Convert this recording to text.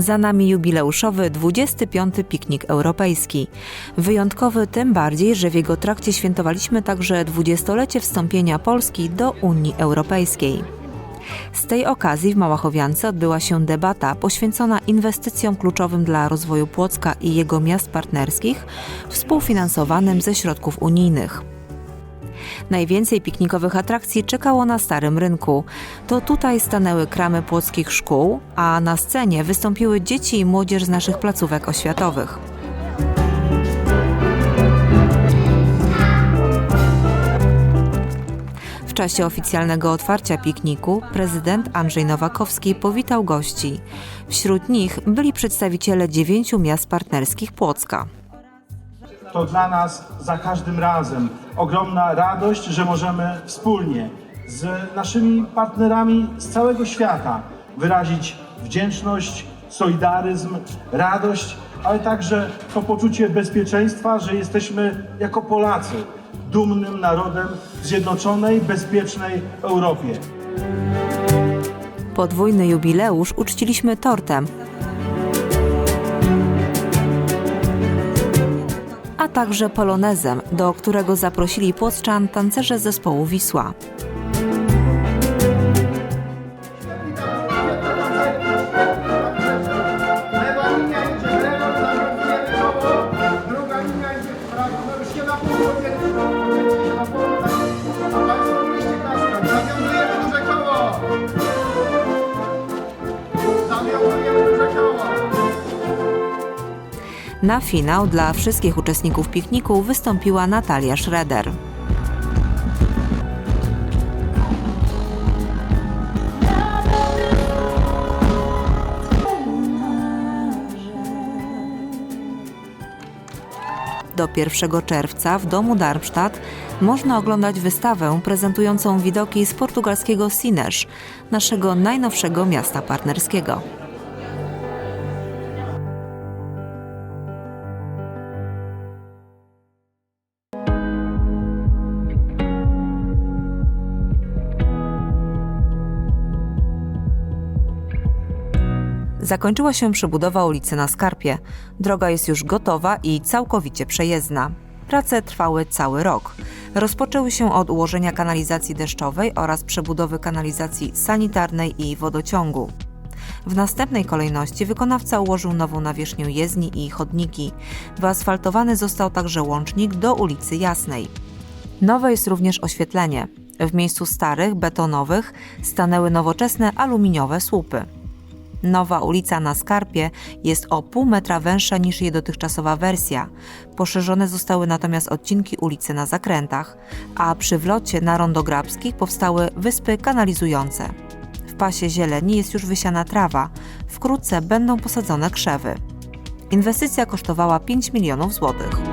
Za nami jubileuszowy 25. piknik europejski. Wyjątkowy tym bardziej, że w jego trakcie świętowaliśmy także dwudziestolecie wstąpienia Polski do Unii Europejskiej. Z tej okazji w Małachowiance odbyła się debata poświęcona inwestycjom kluczowym dla rozwoju Płocka i jego miast partnerskich, współfinansowanym ze środków unijnych. Najwięcej piknikowych atrakcji czekało na Starym Rynku. To tutaj stanęły kramy płockich szkół, a na scenie wystąpiły dzieci i młodzież z naszych placówek oświatowych. W czasie oficjalnego otwarcia pikniku prezydent Andrzej Nowakowski powitał gości. Wśród nich byli przedstawiciele dziewięciu miast partnerskich Płocka. To dla nas za każdym razem ogromna radość, że możemy wspólnie z naszymi partnerami z całego świata wyrazić wdzięczność, solidaryzm, radość, ale także to poczucie bezpieczeństwa, że jesteśmy jako Polacy dumnym narodem w zjednoczonej, bezpiecznej Europie. Podwójny jubileusz uczciliśmy tortem, także polonezem, do którego zaprosili płoczczan tancerze zespołu Wisła. Na finał dla wszystkich uczestników pikniku wystąpiła Natalia Schroeder. Do 1 czerwca w domu Darmstadt można oglądać wystawę prezentującą widoki z portugalskiego Sines, naszego najnowszego miasta partnerskiego. Zakończyła się przebudowa ulicy na Skarpie. Droga jest już gotowa i całkowicie przejezdna. Prace trwały cały rok. Rozpoczęły się od ułożenia kanalizacji deszczowej oraz przebudowy kanalizacji sanitarnej i wodociągu. W następnej kolejności wykonawca ułożył nową nawierzchnię jezdni i chodniki. Wyasfaltowany został także łącznik do ulicy Jasnej. Nowe jest również oświetlenie. W miejscu starych, betonowych stanęły nowoczesne aluminiowe słupy. Nowa ulica na Skarpie jest o pół metra węższa niż jej dotychczasowa wersja. Poszerzone zostały natomiast odcinki ulicy na zakrętach, a przy wlocie na rondo Grabskich powstały wyspy kanalizujące. W pasie zieleni jest już wysiana trawa. Wkrótce będą posadzone krzewy. Inwestycja kosztowała 5 milionów złotych.